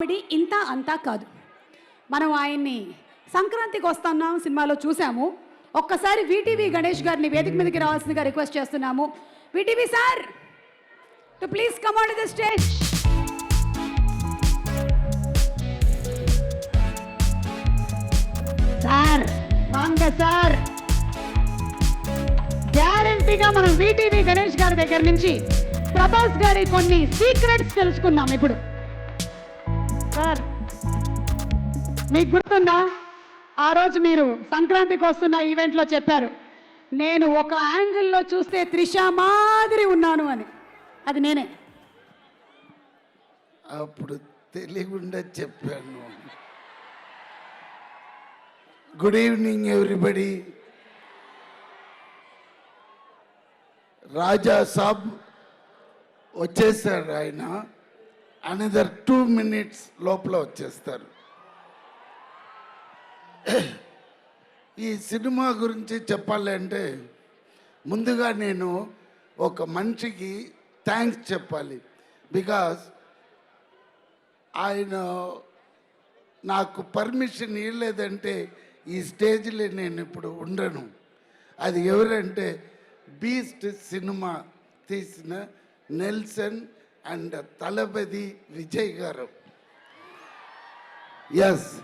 Comedy ఇంత అంతా కాదు. మనం ఆయన్ని సంక్రాంతికి వస్తున్నాం సినిమాలో చూసాము ఒక్కసారి వీటీవీ గణేష్ గారిని వేదిక మీదకి రావాల్సిందిగా రిక్వెస్ట్ చేస్తున్నాము. VTV sir to please come on the stage. Sir Vanga sir. గ్యారంటీగా మనం వీటీవీ గణేష్ గారి దగ్గర నుంచి ప్రభాస్ గారి కొన్ని సీక్రెట్స్ తెలుసుకున్నాం ఇప్పుడు. మీకు గుర్తుందా? ఆ రోజు మీరు సంక్రాంతికి వస్తున్న ఈవెంట్లో చెప్పారు. నేను ఒక యాంగిల్లో చూస్తే త్రిష మాదిరి ఉన్నాను అని. అది నేనే. అప్పుడు తెలియకుండా చెప్పాను. Good evening everybody Raja Saab వచ్చేసారు ఆయన. అనదర్ టూ మినిట్స్ లోపల వచ్చేస్తారు. ఈ సినిమా గురించి చెప్పాలంటే ముందుగా నేను ఒక మనిషికి థ్యాంక్స్ చెప్పాలి. బికాస్ ఆయన నాకు పర్మిషన్ ఇవ్వలేదంటే ఈ స్టేజ్లో నేను ఇప్పుడు ఉండను. అది ఎవరంటే బీస్ట్ సినిమా తీసిన నెల్సన్ అండ్ తలపతి విజయ్ గారు. ఎస్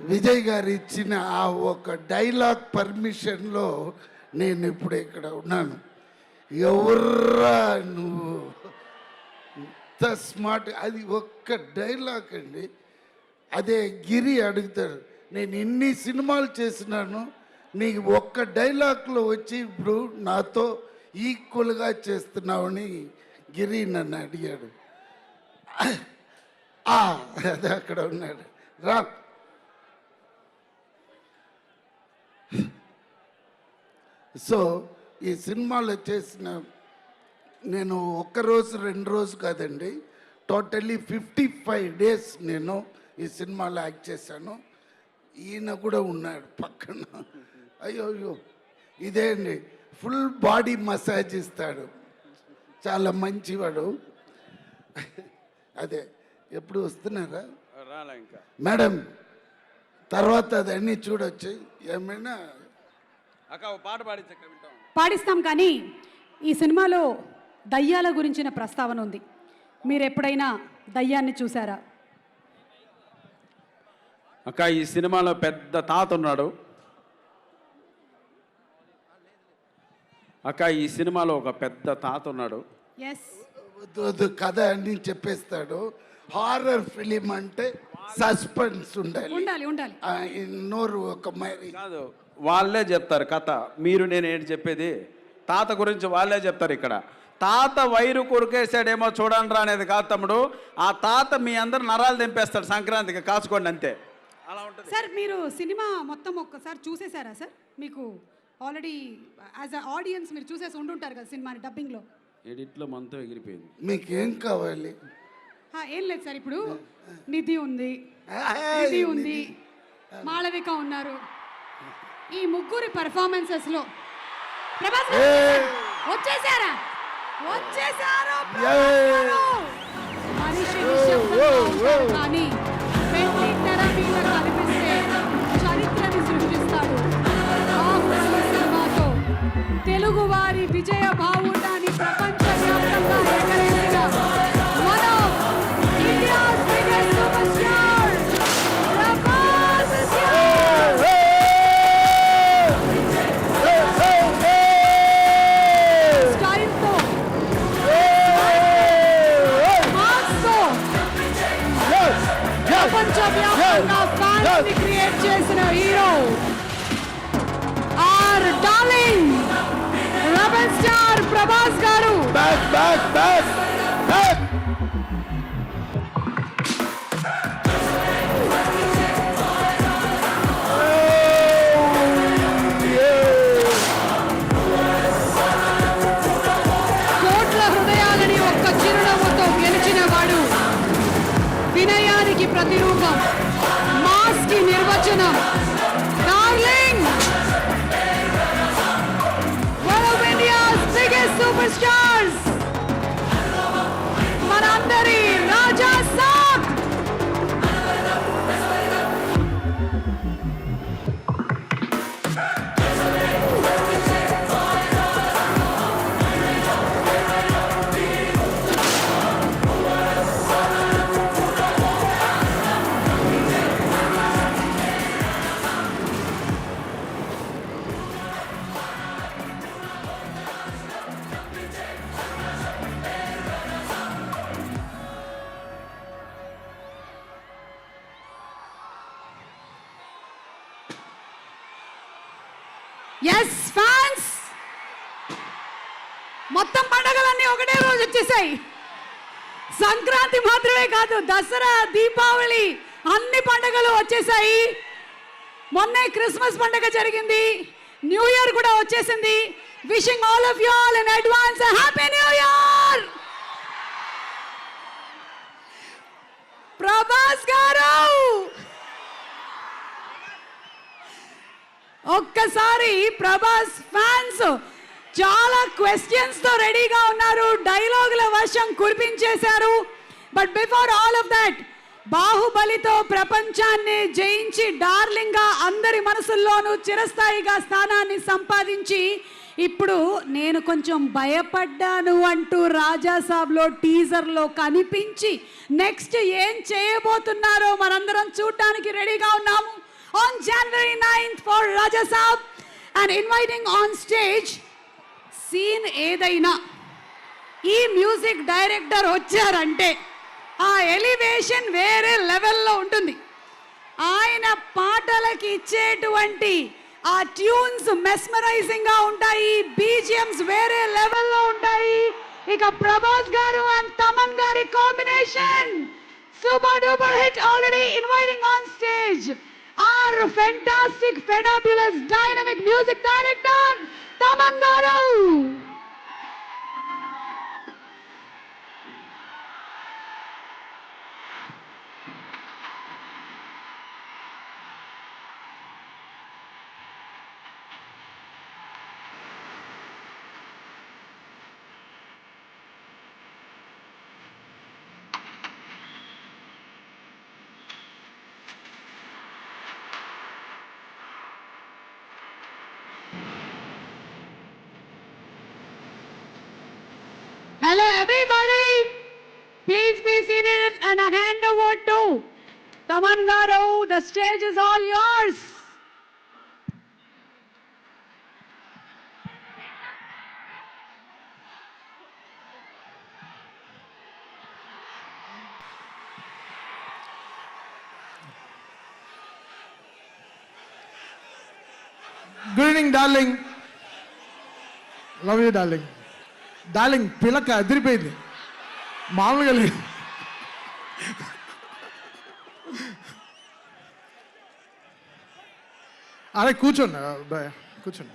విజయ్ గారు ఇచ్చిన ఆ ఒక డైలాగ్ పర్మిషన్లో నేను ఇప్పుడు ఇక్కడ ఉన్నాను. ఎవర్రా నువ్వు? ఇంత స్మార్ట్ అది ఒక్క డైలాగ్ అండి. అదే గిరి అడుగుతాడు నేను ఇన్ని సినిమాలు చేసినాను నీకు ఒక్క డైలాగ్లో వచ్చి ఇప్పుడు నాతో ఈక్వల్గా చేస్తున్నావని గిరి నన్ను అడిగాడు. ఆ, అదే అక్కడ ఉన్నాడు. రా. సో ఈ సినిమాలో చేసిన నేను ఒక్క రోజు రెండు రోజు కాదండి టోటల్లీ ఫిఫ్టీ ఫైవ్ డేస్ నేను ఈ సినిమాలో యాక్ట్ చేశాను. ఈయన కూడా ఉన్నాడు పక్కన. అయ్యో అయ్యో. ఇదే అండి. ఫుల్ బాడీ మసాజ్ ఇస్తాడు. చాలా మంచివాడు. అదే ఎప్పుడు వస్తున్నారా? రాలే ఇంకా. మేడం తర్వాత అదన్నీ చూడొచ్చు. ఏమైనా పాడిస్తాం కానీ ఈ సినిమాలో దయ్యాల గురించిన ప్రస్తావన ఉంది. మీరు ఎప్పుడైనా దయ్యాన్ని చూసారా అక్క ఈ సినిమాలో పెద్ద తాత ఉన్నాడు. అక్క ఈ సినిమాలో ఒక పెద్ద తాత ఉన్నాడు. కథ అన్ని చెప్పేస్తాడు. హారర్ ఫిలిం అంటే సస్పెన్స్ ఉండాలి. ఉండాలి ఉండాలి. నోరు ఒక మరి. కాదు వాళ్ళే చెప్తారు కథ. మీరు నేను ఏంటి చెప్పేది? తాత గురించి వాళ్ళే చెప్తారు ఇక్కడ. తాత వైరు కొరికేసాడేమో చూడండి రా అనేది కాదు తమ్ముడు. ఆ తాత మీ అందరు నరాలు తెంపేస్తాడు సంక్రాంతికి కాచుకోండి అంతే. అలా ఉంటుంది. సార్ మీరు సినిమా మొత్తం ఒక్కసారి చూసేశారా సార్? మీకు ఆల్రెడీ యాజ్ అ ఆడియన్స్ మీరు చూసేసి ఉండుంటారు కదా సినిమాని డబ్బింగ్లో ఎడిట్లో మనతో ఎగిరిపోయింది. మీకేం కావాలి? ఏం లేదు సార్ ఇప్పుడు నిధి ఉంది. నిధి. ఉంది. మాళవిక ఉన్నారు. ఈ ముగ్గురి పర్ఫార్మెన్సెస్లో. ప్రభాస్. వచ్చేసారా? వచ్చేసారు ఏయ్. మనిషి నిశ్శబ్దంగా ఉంటాడు కానీ మీద కనిపిస్తే చరిత్రని సృష్టిస్తాడు. తెలుగు వారి విజయ బావుటాన్ని ప్రపంచవ్యాప్తంగా ఫ్యాన్స్ని క్రియేట్ చేసిన hero R darling rebel star Prabhas garu. Back back back back ప్రతిరూపం మాస్ కి నిర్వచనం ఎస్ ఫ్యాన్స్ మొత్తం పండగలన్నీ ఒకటే రోజు వచ్చేసాయి. సంక్రాంతి మాత్రమే కాదు దసరా దీపావళి అన్ని పండగలు వచ్చేసాయి. మొన్నే క్రిస్మస్ పండగ జరిగింది. న్యూ ఇయర్ కూడా వచ్చేసింది. Wishing all of you all in advance happy new year Prabhas గారు! ఒక్కసారి ప్రభాస్ ఫ్యాన్స్ చాలా క్వశ్చన్స్తో రెడీగా ఉన్నారు. డైలాగుల వర్షం కురిపించేశారు. But before all of that బాహుబలితో ప్రపంచాన్ని జయించి డార్లింగ్గా అందరి మనసుల్లోనూ చిరస్థాయిగా స్థానాన్ని సంపాదించి ఇప్పుడు నేను కొంచెం భయపడ్డాను అంటూ రాజాసాబ్లో టీజర్లో కనిపించి నెక్స్ట్ ఏం చేయబోతున్నారో మనందరం చూడటానికి రెడీగా ఉన్నాము on January 9th for Rajasab and inviting on stage scene ఏదైనా. ఈ మ్యూజిక్ డైరెక్టర్ వచ్చారంటే ఆ ఎలివేషన్ వేరే లెవెల్లో ఉంటుంది. ఆయన పాటలకి ఇచ్చేటువంటి ఆ ట్యూన్స్ మెస్మరైజింగ్గా ఉంటాయి బీజిఎమ్స్ వేరే లెవెల్లో ఉంటాయి. ఇక ప్రభాస్ గారు అండ్ తమన్ గారి combination super duper hit already inviting on stage our fantastic, fabulous, dynamic music director, Taman Taman Garu. The stage is all yours. Good evening darling love you darling darling పిలక అదిరిపోయింది మామూలుగా లేదు అరే కూర్చోండి కూర్చోండి.